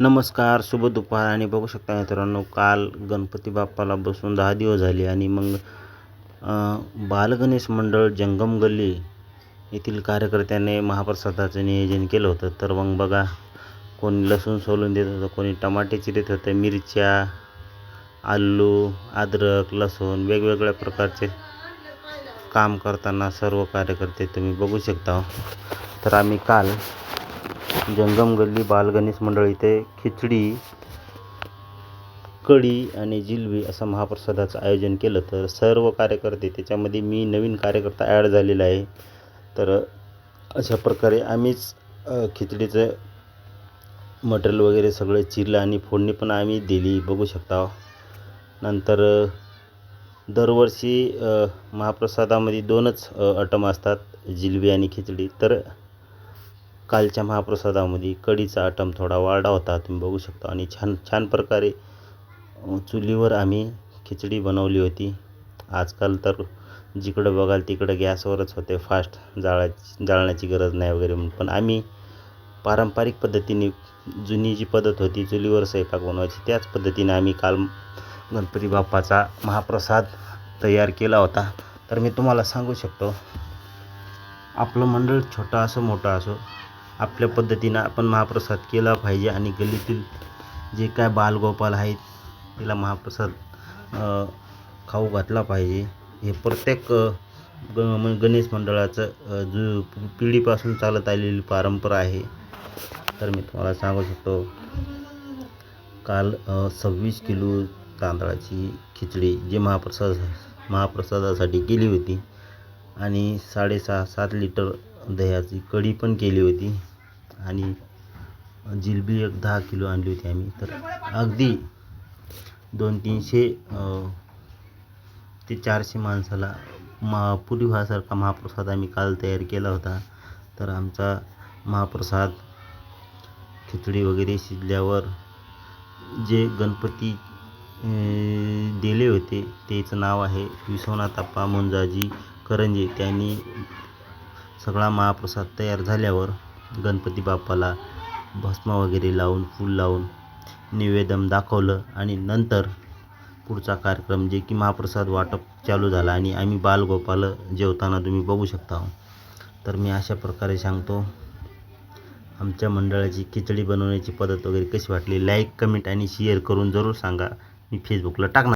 नमस्कार शुभ दुपार आणि बघू शकता मित्रांनो काल गणपती बाप्पाला बसून दहा दिवस झाले आणि मग बालगणेश मंडळ जंगम गल्ली येथील कार्यकर्त्याने महाप्रसादाचं नियोजन केलं होतं. तर मग बघा कोणी लसूण सोलून देत होतं कोणी टमाटे चिरत होतं मिरच्या आलू अद्रक लसूण वेगवेगळ्या प्रकारचे काम करताना सर्व कार्यकर्ते तुम्ही बघू शकता. तर आम्ही काल जंगम गल्ली बालगणेश मंडळ इथे खिचडी कढी आणि जिलबी असं महाप्रसादाचं आयोजन केलं. तर सर्व कार्यकर्ते त्याच्यामध्ये मी नवीन कार्यकर्ता ॲड झालेला आहे. तर अशा प्रकारे आम्हीच खिचडीचं मटेरियल वगैरे सगळं चिरलं आणि फोडणी पण आम्ही दिली. बघू शकता. नंतर दरवर्षी महाप्रसादामध्ये दोनच अटम असतात जिलबी आणि खिचडी. तर कालच्या महाप्रसादामध्ये कढीचा आटम थोडा वाढा होता तुम्ही बघू शकता. आणि छान छान प्रकारे चुलीवर आम्ही खिचडी बनवली होती. आजकाल तर जिकडं बघाल तिकडं गॅसवरच होते फास्ट जाळा जाळण्याची गरज नाही वगैरे म्हणून. पण आम्ही पारंपरिक पद्धतीने जुनी जी पद्धत होती चुलीवर स्वयंपाक बनवायची त्याच पद्धतीने आम्ही काल गणपती बाप्पाचा महाप्रसाद तयार केला होता. तर मी तुम्हाला सांगू शकतो आपलं मंडळ छोटं असो मोठं असो आपल्या पद्धतीनं आपण महाप्रसाद केला पाहिजे आणि गल्लीतील जे काय बालगोपाल आहेत तिला महाप्रसाद खाऊ घातला पाहिजे. हे प्रत्येक ग गणेश मंडळाचं जु पिढीपासून चालत आलेली परंपरा आहे. तर मी तुम्हाला सांगू शकतो काल सव्वीस किलो तांदळाची खिचडी जे महाप्रसाद महाप्रसादासाठी केली होती आणि साडेसहा सात लिटर दह्याची कढी पण केली होती. आणि जिलबी एक दहा किलो आणली होती आम्ही. तर अगदी दोन तीनशे ते चारशे माणसाला मा पुरी व्हासारखा महाप्रसाद आम्ही काल तयार केला होता. तर आमचा महाप्रसाद खिचडी वगैरे शिजल्यावर जे गणपती दिले होते त्याचं नाव आहे विश्वनाथ अप्पा मुंजाजी करंजे. त्यांनी सगळा महाप्रसाद तयार झाल्यावर गणपती बाप्पाला भस्म वगैरे लावून फूल लावून निवेदन दाखवलं आणि नंतर पुढचा कार्यक्रम जे की महाप्रसाद वाटप चालू झाला आणि आम्ही बालगोपाल जेवताना तुम्ही बघू शकता. तर मी अशा प्रकारे सांगतो. आमच्या मंडळाची खिचडी बनवण्याची पद्धत वगैरे कशी वाटली? लाईक कमेंट आणि शेअर करून जरूर सांगा. मी फेसबुकला टाकणार